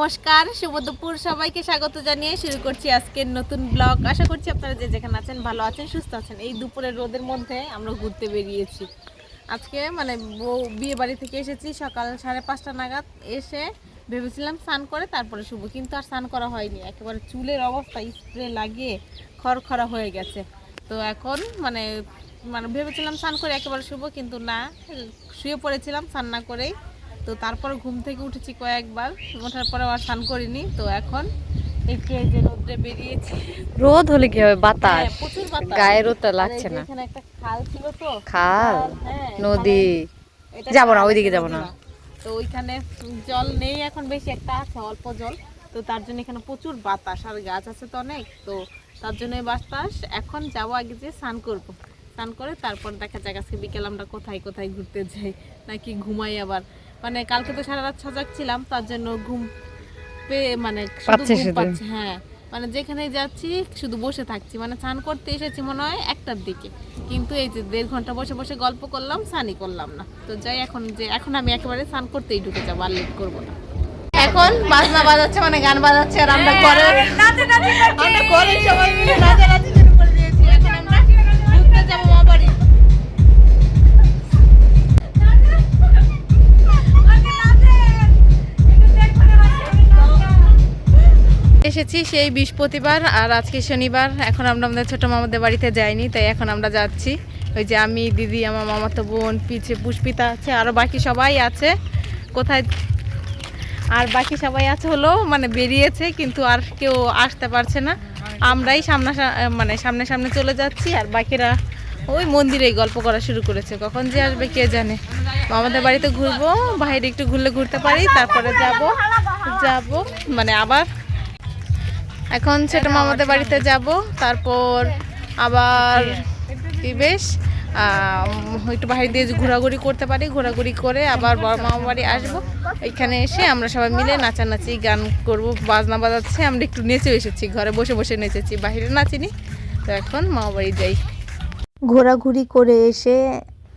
নমস্কার, শুভ দুপুর সবাইকে স্বাগত জানিয়ে শুরু করছি আজকের নতুন ব্লগ। আশা করছি আপনারা যে যেখানে আছেন ভালো আছেন, সুস্থ আছেন। এই দুপুরের রোদের মধ্যে আমরা ঘুরতে বেরিয়েছি। আজকে মানে বউ বিয়ে বাড়ি থেকে এসেছি, সকাল সাড়ে পাঁচটা নাগাদ এসে ভেবেছিলাম স্নান করে তারপরে শুভ কিন্তু আর স্নান করা হয়নি। একেবারে চুলের অবস্থা, স্প্রে লাগিয়ে খড়খড়া হয়ে গেছে। তো এখন মানে মানে ভেবেছিলাম স্নান করে একেবারে শুভ কিন্তু না, শুয়ে পড়েছিলাম স্নান না করেই। তো তারপর ঘুম থেকে উঠেছি কয়েকবার। ওঠার পরে আর স্নান করিনি তো এখন একটু এই যে রোদ্রে বেরিয়েছি। রোদ হলে কি হবে? বাতাস। হ্যাঁ, প্রচুর বাতাস। গায়ে রোদটা লাগছে না। এখানে একটা খাল ছিল তো খাল হ্যাঁ, নদী। যাব না, ওইদিকে যাব না। তো ওইখানে জল নেই এখন বেশি একটা আছে অল্প জল। তো তার জন্য এখানে প্রচুর বাতাস আর গাছ আছে তো অনেক তো তার জন্য বাতাস। এখন যাব আগে যে স্নান করব। স্নান করে তারপর দেখা যাক আজকে বিকেল আমরা কোথায় কোথায় ঘুরতে যাই নাকি ঘুমাই আবার। মানে কালকে তো সারা রাত সজাগ ছিলাম তার জন্য ঘুম পেয়ে মানে শুধু ঘুম শুধু। হ্যাঁ। মানে যেখানে যাচ্ছি শুধু বসে থাকছি। মানে স্নান করতে এসেছি মনে হয় একটার দিকে। কিন্তু এই যে দেড় ঘণ্টা বসে বসে গল্প করলাম স্নানই করলাম না। তো যাই এখন যে এখন আমি একেবারে স্নান করতেই ঢুকে যাব আর লেট করব না। এখন বাজনা বাজাচ্ছে মানে গান বাজাচ্ছে আর আমরা ঘরে আমরা ঘরে সবাই মিলে নাচানাচি এসেছি সেই বৃহস্পতিবার আর আজকে শনিবার। এখন আমরা আমাদের ছোট মামাদের বাড়িতে যাইনি, তাই এখন আমরা যাচ্ছি। ওই যে আমি, দিদি, আমার মামাতো বোন, পিছে পুষ্পিতা আছে আরও বাকি সবাই আছে। কোথায়? আর বাকি সবাই আছে হলো মানে বেরিয়েছে, কিন্তু আর কেউ আসতে পারছে না। আমরাই সামনা মানে সামনে সামনে চলে যাচ্ছি, আর বাকিরা ওই মন্দিরেই গল্প করা শুরু করেছে। কখন যে আসবে কে জানে? আমাদের বাড়িতে ঘুরবো, বাইরে একটু ঘুরলে ঘুরতে পারি, তারপরে যাব যাব মানে আবার এখন ছোট মামাদের বাড়িতে যাব, তারপর আবার কি বেশ একটু বাইরে দিয়ে ঘোরাঘুরি করতে পারি, ঘোরাঘুরি করে আবার বড় মামা বাড়ি আসব। এখানে এসে আমরা সবাই মিলে নাচানাচি গান করব, বাজনা বাজাচ্ছে, আমরা একটু নেচে এসেছি, ঘরে বসে বসে নেচেছি, বাইরে নাচিনি, তো এখন মামা বাড়ি যাই। ঘোরাঘুরি করে এসে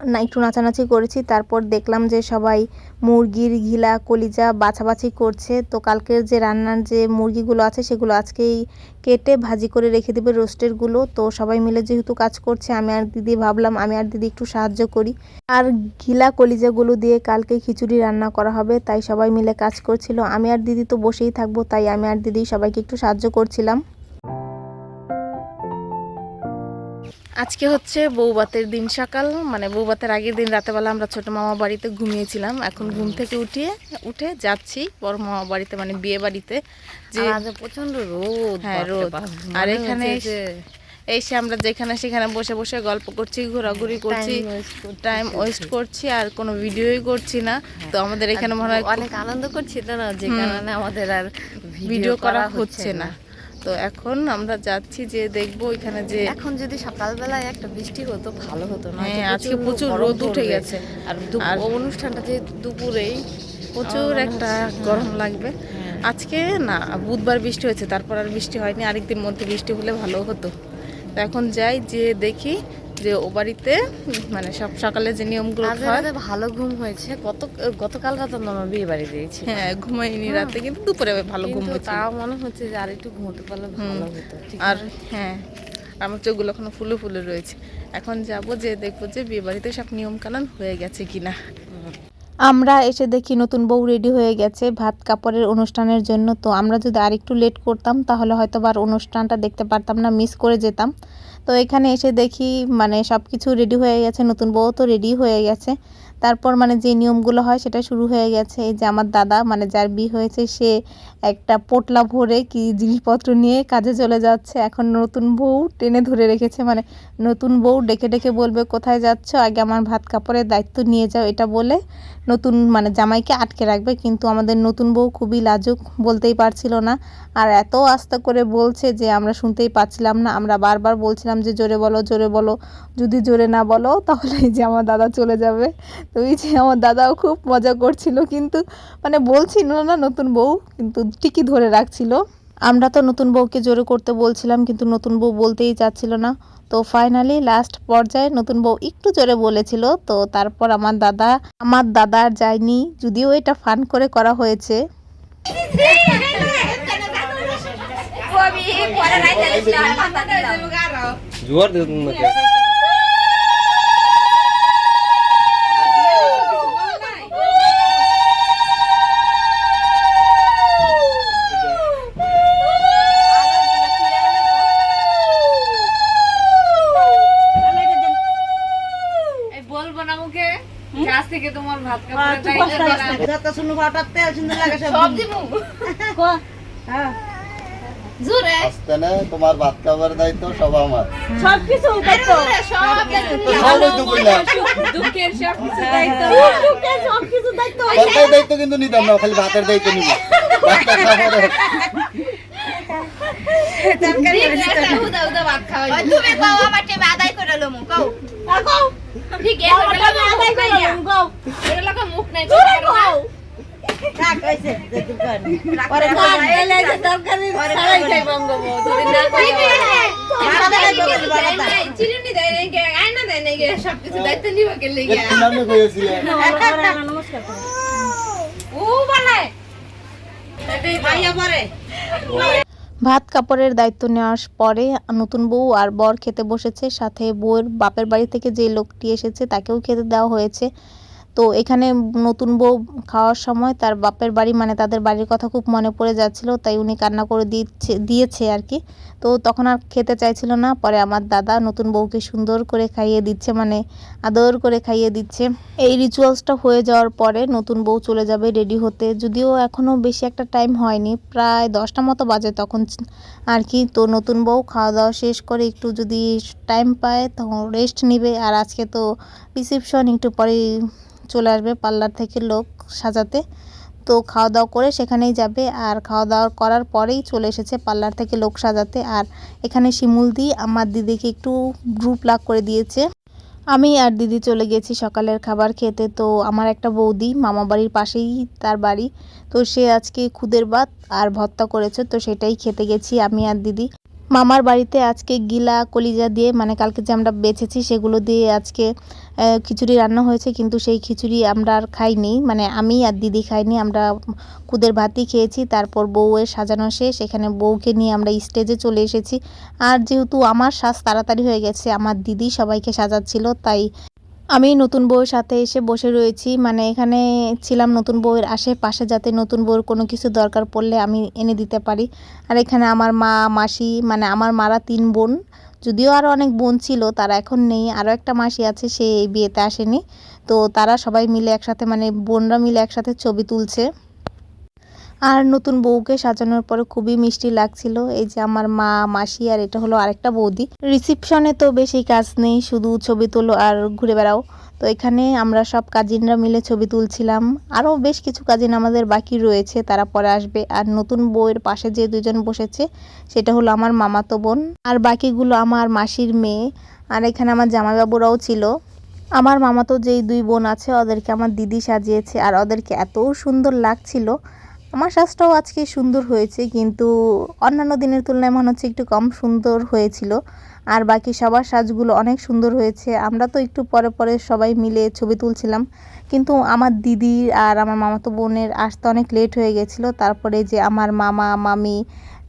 না, একটু নাচানাচি করেছি। তারপর দেখলাম যে সবাই মুরগির ঘিলা কলিজা বাছাবাছি করছে। তো কালকের যে রান্নার যে মুরগিগুলো আছে, সেগুলো আজকেই কেটে ভাজি করে রেখে দেবে রোস্টেরগুলো তো সবাই মিলে যেহেতু কাজ করছে, আমি আর দিদি ভাবলাম, আমি আর দিদি একটু সাহায্য করি। আর ঘিলা কলিজাগুলো দিয়ে কালকে খিচুড়ি রান্না করা হবে, তাই সবাই মিলে কাজ করছিল। আমি আর দিদি তো বসেই থাকব, তাই আমি আর দিদি সবাইকে একটু সাহায্য করছিলাম। আজকে হচ্ছে বৌবাতের দিন সকাল মানে বৌবাতের আগের দিন রাতেবেলা আমরা ছোট মামা বাড়িতে ঘুমিয়েছিলাম। এখন ঘুম থেকে উঠিয়ে উঠে যাচ্ছি বড় মামা বাড়িতে মানে বিয়ে বাড়িতে। যে প্রচণ্ড রোদ হ্যাঁ রোদ। আর এখানে এসে আমরা যেখানে সেখানে বসে বসে গল্প করছি ঘোরাঘুরি করছি করছি, টাইম ওয়েস্ট করছি আর কোনো ভিডিওই করছি না। তো আমাদের এখানে মনে হয় অনেক আনন্দ করছি তো না যে কারণে আমাদের আর ভিডিও করা হচ্ছে না। তো এখন আমরা যাচ্ছি যে দেখব এখানে যে এখন যদি সকালবেলায় একটা বৃষ্টি হতো ভালো হতো না হ্যাঁ, আজকে প্রচুর রোদ উঠে গেছে। আর অনুষ্ঠানটা যে দুপুরেই প্রচুর একটা গরম লাগবে হ্যাঁ। আজকে না বুধবার বৃষ্টি হয়েছে তারপর আর বৃষ্টি হয়নি আরেকদিন মধ্যে বৃষ্টি হলে ভালো হতো তো এখন যাই যে দেখি যে ও বাড়িতে মানে সব সকালে যে নিয়মগুলো হয়। ভালো ঘুম হয়েছে। গত গতকাল রাতে আমার আমরা বিয়ে বাড়ি দিয়েছি। হ্যাঁ ঘুমাইনি রাতে কিন্তু দুপুরে ভালো ঘুম হয়েছে তাও মনে হচ্ছে যে আর একটু ঘুমোতে পারলে ভালো হতো আর হ্যাঁ আমার চোখগুলো এখনও ফুলে ফুলে রয়েছে। এখন যাব যে দেখব যে বিয়ে বাড়িতে সব নিয়ম কানুন হয়ে গেছে কিনা। আমরা এসে দেখি নতুন বউ রেডি হয়ে গেছে ভাত কাপড়ের অনুষ্ঠানের জন্য। তো আমরা যদি আরেকটু লেট করতাম, তাহলে হয়তো আর অনুষ্ঠানটা দেখতে পারতাম না মিস করে যেতাম। তো এখানে এসে দেখি মানে সব কিছু রেডি হয়ে গেছে, নতুন বউ তো রেডি হয়ে গেছে। তারপর মানে যে নিয়মগুলো হয়, সেটা শুরু হয়ে গেছে। এই যে আমার দাদা মানে যার বিয়ে হয়েছে, সে একটা পোটলা ভরে কি জিনিসপত্র নিয়ে কাজে চলে যাচ্ছে। এখন নতুন বউ টেনে ধরে রেখেছে। মানে নতুন বউ ডেকে ডেকে বলবে, কোথায় যাচ্ছ? আগে আমার ভাত কাপড়ের দায়িত্ব নিয়ে যাও। এটা বলে নতুন মানে জামাইকে আটকে রাখবে। কিন্তু আমাদের নতুন বউ খুবই লাজুক, বলতেই পারছিল না। আর এত আস্তে করে বলছে যে আমরা শুনতেই পাচ্ছিলাম না। আমরা বারবার বলছিলাম যে, জোরে বলো জোরে বলো। যদি জোরে না বলো, তাহলে যে আমার দাদা চলে যাবে। তো এই যে আমার দাদাও খুব মজা করছিল। কিন্তু মানে বলছিল না নতুন বউ, কিন্তু ঠিকই ধরে রাখছিল। আমরা তো নতুন বউকে জোরে করতে বলছিলাম কিন্তু নতুন বউ বলতেই চাচ্ছিল না। তো ফাইনালি লাস্ট পর্যায়ে নতুন বউ একটু জোরে বলেছিল তো তারপর আমার দাদা আমার দাদা আর যায়নি যদিও এটা ফান করে করা হয়েছে। জোয়ার দিত নাকি বলব না মুখে গাছ থেকে তোমার ভাত কাপড় যত শুনু হঠাৎ তেল সুন্দর লাগে সব জোরে। আসতে না তোমার ভাত খাবার দায়িত্ব সব আমার। সব কিছু তো সবই দুঃখের সব কিছু দায়িত্ব। সব কিছু দায়িত্ব। তরকারির দায়িত্ব। কিন্তু নিতাম না খালি ভাতের দায়িত্ব নিব ভাতটা খাবারের উদা উদা ভাত খাওয়াই তুমি কও আমার টেবে আদায় করে লমু কও। ঠিক আছে আদায় করে লমু এর লাগা মুখ নাই। দায়িত্ব নিবা কে লেগে। পরে। ভাত কাপড়ের দায়িত্ব নেওয়ার পরে নতুন বউ আর বর খেতে বসেছে। সাথে বউয়ের বাপের বাড়ি থেকে যে লোকটি এসেছে তাকেও খেতে দেওয়া হয়েছে। তো এখানে নতুন বউ খাওয়ার সময় তার বাপের বাড়ি মানে তাদের বাড়ির কথা খুব মনে পড়ে যাচ্ছিল, তাই উনি কান্না করে দিচ্ছে, দিয়েছে আর কি তো তখন আর খেতে চাইছিল না, পরে আমার দাদা নতুন বউকে সুন্দর করে খাইয়ে দিচ্ছে মানে আদর করে খাইয়ে দিচ্ছে। এই রিচুয়ালসটা হয়ে যাওয়ার পরে নতুন বউ চলে যাবে রেডি হতে, যদিও এখনও বেশি একটা টাইম হয়নি, প্রায় দশটা মতো বাজে তখন আর কি তো নতুন বউ খাওয়া দাওয়া শেষ করে একটু যদি টাইম পায়, তখন রেস্ট নিবে। আর আজকে তো রিসেপশন একটু পরেই চলে আসবে পার্লার থেকে লোক সাজাতে। তো খাওয়া দাওয়া করে সেখানেই যাবে আর খাওয়া দাওয়া করার পরেই চলে এসেছে পার্লার থেকে লোক সাজাতে। আর এখানে শিমুল দি আমার দিদিকে একটু গ্রুপ লাগ করে দিয়েছে। আমি আর দিদি চলে গেছি সকালের খাবার খেতে। তো আমার একটা বৌদি মামা বাড়ির পাশেই তার বাড়ি। তো সে আজকে খুদের ভাত আর ভর্তা করেছে। তো সেটাই খেতে গেছি আমি আর দিদি। মামার বাড়িতে আজকে গিলা, কলিজা দিয়ে মানে কালকে যে আমরা বেছেছি সেগুলো দিয়ে আজকে খিচুড়ি রান্না হয়েছে, কিন্তু সেই খিচুড়ি আমরা আর খাইনি। মানে আমি আর দিদি খাইনি, আমরা কুদের ভাতই খেয়েছি, তারপর বউয়ের সাজানো শেষ। এখানে বউকে নিয়ে আমরা স্টেজে চলে এসেছি। আর যেহেতু আমার শ্বাস তাড়াতাড়ি হয়ে গেছে, আমার দিদি সবাইকে সাজাচ্ছিল, তাই আমি নতুন বউয়ের সাথে এসে বসে রয়েছি। মানে এখানে ছিলাম নতুন বউয়ের আশেপাশে যাতে নতুন বউয়ের কোনো কিছু দরকার পড়লে আমি এনে দিতে পারি। আর এখানে আমার মা, মাসি মানে আমার মারা তিন বোন। যদিও আরও অনেক বোন ছিল, তারা এখন নেই। আরও একটা মাসি আছে, সে বিয়েতে আসেনি। তো তারা সবাই মিলে একসাথে মানে বোনরা মিলে একসাথে ছবি তুলছে। আর নতুন বউকে সাজানোর পরে খুবই মিষ্টি লাগছিল। এই যে আমার মা, মাসি আর এটা হলো আরেকটা বৌদি। রিসিপশনে তো বেশি কাজ নেই, শুধু ছবি তোলো আর ঘুরে বেড়াও। তো এখানে আমরা সব কাজিনরা মিলে ছবি তুলছিলাম। আরও বেশ কিছু কাজিন আমাদের বাকি রয়েছে, তারা পরে আসবে। আর নতুন বউয়ের পাশে যে দুজন বসেছে, সেটা হলো আমার মামাতো বোন আর বাকিগুলো আমার মাসির মেয়ে। আর এখানে আমার জামাইবাবুরাও ছিল। আমার মামাতো যেই দুই বোন আছে, ওদেরকে আমার দিদি সাজিয়েছে। আর ওদেরকে এত সুন্দর লাগছিল। আমার সাজটাও আজকে সুন্দর হয়েছে, কিন্তু অন্যান্য দিনের তুলনায় মনে হচ্ছে একটু কম সুন্দর হয়েছিল। আর বাকি সবার সাজগুলো অনেক সুন্দর হয়েছে। আমরা তো একটু পরে পরে সবাই মিলে ছবি তুলছিলাম। কিন্তু আমার দিদি আর আমার মামাতো বোনের আসতে অনেক লেট হয়ে গেছিল। তারপরে যে আমার মামা, মামি,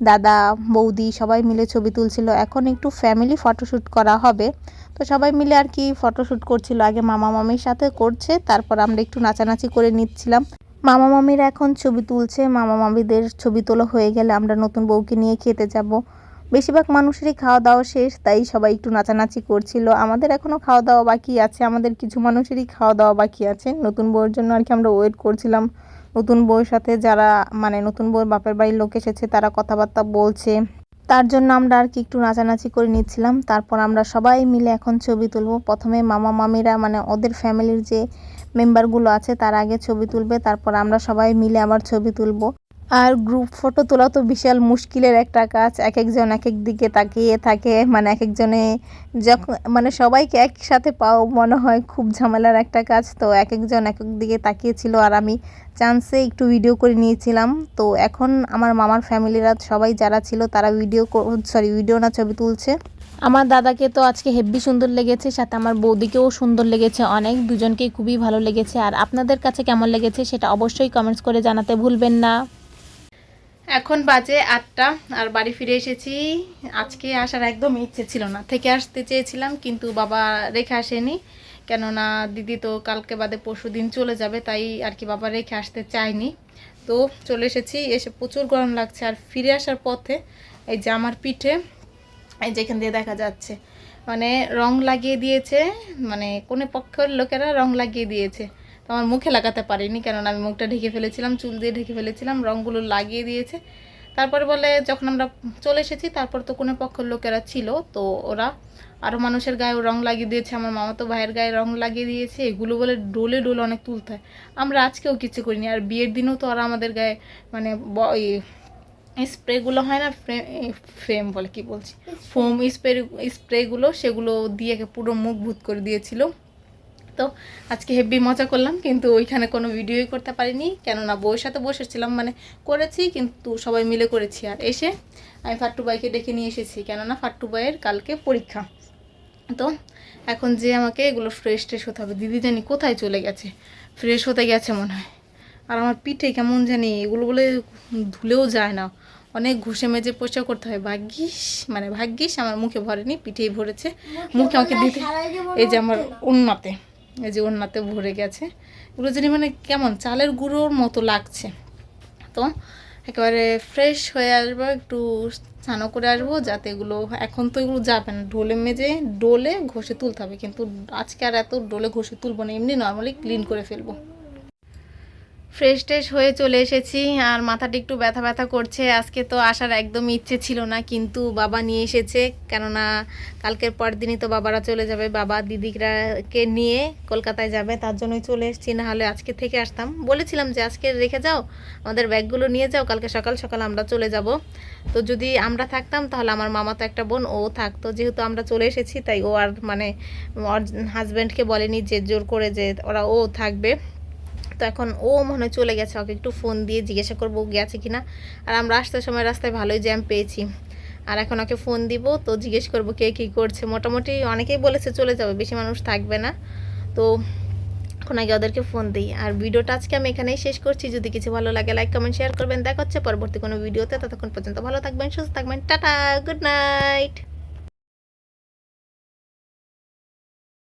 দাদা, বৌদি সবাই মিলে ছবি তুলছিল। এখন একটু ফ্যামিলি ফটোশ্যুট করা হবে। তো সবাই মিলে আর কি ফটোশ্যুট করছিল। আগে মামা, মামির সাথে করছে, তারপর আমরা একটু নাচানাচি করে নিচ্ছিলাম। মামা মামিরা এখন ছবি তুলছে, মামা মামিদের ছবি তোলা হয়ে গেলে আমরা নতুন বউকে নিয়ে খেতে যাব। বেশিরভাগ মানুষেরই খাওয়া দাওয়া শেষ, তাই সবাই একটু নাচানাচি করছিল। আমাদের এখনও খাওয়া দাওয়া বাকি আছে, আমাদের কিছু মানুষেরই খাওয়া দাওয়া বাকি আছে। নতুন বউয়ের জন্য আর কি আমরা ওয়েট করছিলাম। নতুন বউয়ের সাথে যারা মানে নতুন বউয়ের বাপের বাড়ির লোক এসেছে, তারা কথাবার্তা বলছে। তার জন্য আমরা আর কি একটু নাচানাচি করে নিচ্ছিলাম। তারপর আমরা সবাই মিলে এখন ছবি তুলব। প্রথমে মামা মামিরা মানে ওদের ফ্যামিলির যে মেম্বারগুলো আছে, তার আগে ছবি তুলবে, তারপর আমরা সবাই মিলে আবার ছবি তুলবো। আর গ্রুপ ফটো তোলা তো বিশাল মুশকিলের একটা কাজ এক একজন এক এক দিকে তাকিয়ে থাকে মানে এক একজনে যখন মানে সবাইকে একসাথে পাও মনে হয় খুব ঝামেলার একটা কাজ। তো এক একজন এক এক দিকে তাকিয়েছিল আর আমি চান্সে একটু ভিডিও করে নিয়েছিলাম। তো এখন আমার মামার ফ্যামিলিরা সবাই যারা ছিল তারা ভিডিও সরি ভিডিও না ছবি তুলছে। আমার দাদাকে তো আজকে হেব্বি সুন্দর লেগেছে, সাথে আমার বৌদিকেও সুন্দর লেগেছে অনেক, দুজনকেই খুবই ভালো লেগেছে। আর আপনাদের কাছে কেমন লেগেছে সেটা অবশ্যই কমেন্টস করে জানাতে ভুলবেন না। এখন বাজে আটটা, আর বাড়ি ফিরে এসেছি। আজকে আসার একদম ইচ্ছে ছিল না। থেকে আসতে চেয়েছিলাম, কিন্তু বাবা রেখে আসেনি। কেননা দিদি তো কালকে বাদে পরশু দিন চলে যাবে, তাই আর কি বাবা রেখে আসতে চায়নি। তো চলে এসেছি, এসে প্রচুর গরম লাগছে। আর ফিরে আসার পথে এই যে আমার পিঠে যেখান দিয়ে দেখা যাচ্ছে। মানে রং লাগিয়ে দিয়েছে মানে কোনো পক্ষের লোকেরা রং লাগিয়ে দিয়েছে। তো আমার মুখে লাগাতে পারিনি, কেননা আমি মুখটা ঢেকে ফেলেছিলাম, চুল দিয়ে ঢেকে ফেলেছিলাম রঙগুলো লাগিয়ে দিয়েছে। তারপরে বলে, যখন আমরা চলে এসেছি, তারপর তো কোনো পক্ষের লোকেরা ছিল, তো ওরা আরও মানুষের গায়ে রং লাগিয়ে দিয়েছে, আমার মামা তো ভাইয়ের গায়ে রং লাগিয়ে দিয়েছে, এগুলো বলে ডোলে ডোলে অনেক তুলতে হয়। আমরা আজকেও কিছু করিনি, আর বিয়ের দিনও তো ওরা আমাদের গায়ে মানে এই স্প্রেগুলো হয় না ফ্রেম ফ্রেম বলে কি বলছি? ফোম স্প্রে স্প্রেগুলো সেগুলো দিয়ে পুরো মুখ ভূত করে দিয়েছিল। তো আজকে হেভি মজা করলাম কিন্তু ওইখানে কোনো ভিডিওই করতে পারিনি। কেননা বউয়ের সাথে বসেছিলাম মানে করেছি কিন্তু সবাই মিলে করেছি। আর এসে আমি ফাট্টু বাইকে ডেকে নিয়ে এসেছি কেননা ফাট্টু বাইয়ের কালকে পরীক্ষা। তো এখন যে আমাকে এগুলো ফ্রেশ ট্রেশ হতে হবে দিদি জানি কোথায় চলে গেছে? ফ্রেশ হতে গেছে মনে হয়। আর আমার পিঠে কেমন জানি এগুলো বলে ধুলেও যায় না। অনেক ঘুষে মেজে পরিষ্কার করতে হয়। ভাগ্যিস মানে ভাগ্যিস আমার মুখে ভরেনি পিঠেই ভরেছে। মুখে আমাকে দিতে এই যে আমার উন্নাতে এই যে উন্নাতে ভরে গেছে। এগুলো জানি মানে কেমন চালের গুঁড়োর মতো লাগছে। তো একেবারে ফ্রেশ হয়ে আসব একটু স্নানও করে আসব যাতে এগুলো এখন তো এগুলো যাবে না। ডোলে মেজে ডোলে ঘষে তুলতে হবে। কিন্তু আজকে আর এত ডোলে ঘষে তুলবো না এমনি নর্মালি ক্লিন করে ফেলব। ফ্রেশ ট্রেশ হয়ে চলে এসেছি, আর মাথাটা একটু ব্যথা ব্যথা করছে। আজকে তো আসার একদম ইচ্ছে ছিল না, কিন্তু বাবা নিয়ে এসেছে। কেননা কালকের পর দিনই তো বাবারা চলে যাবে, বাবা দিদিরাকে নিয়ে কলকাতায় যাবে, তার জন্যই চলে এসেছি। না হলে আজকে থেকে আসতাম। বলেছিলাম যে, আজকে রেখে যাও, আমাদের ব্যাগগুলো নিয়ে যাও, কালকে সকাল সকাল আমরা চলে যাব। তো যদি আমরা থাকতাম, তাহলে আমার মামা তো একটা বোন, ও থাকতো। যেহেতু আমরা চলে এসেছি, তাই ও আর মানে হাজব্যান্ডকে বলেনি যে, জোর করে যে, ওরা ও থাকবে। তো এখন ও মনে চলে গেছে, ওকে একটু ফোন দিয়ে জিজ্ঞাসা করব গেছে কিনা। আর আমরা আসতে সময় রাস্তায় ভালোই জ্যাম পেয়েছি। আর এখন ওকে ফোন দিব, তো জিজ্ঞেস করব কে কী করছে। মোটামুটি অনেকেই বলেছে চলে যাবে, বেশি মানুষ থাকবে না। তো এখন আগে ওদেরকে ফোন দিই। আর ভিডিওটা আজকে আমি এখানেই শেষ করছি। যদি কিছু ভালো লাগে লাইক কমেন্ট শেয়ার করবেন। দেখা হচ্ছে পরবর্তী কোনো ভিডিওতে। ততক্ষণ পর্যন্ত ভালো থাকবেন, সুস্থ থাকবেন। Tata good night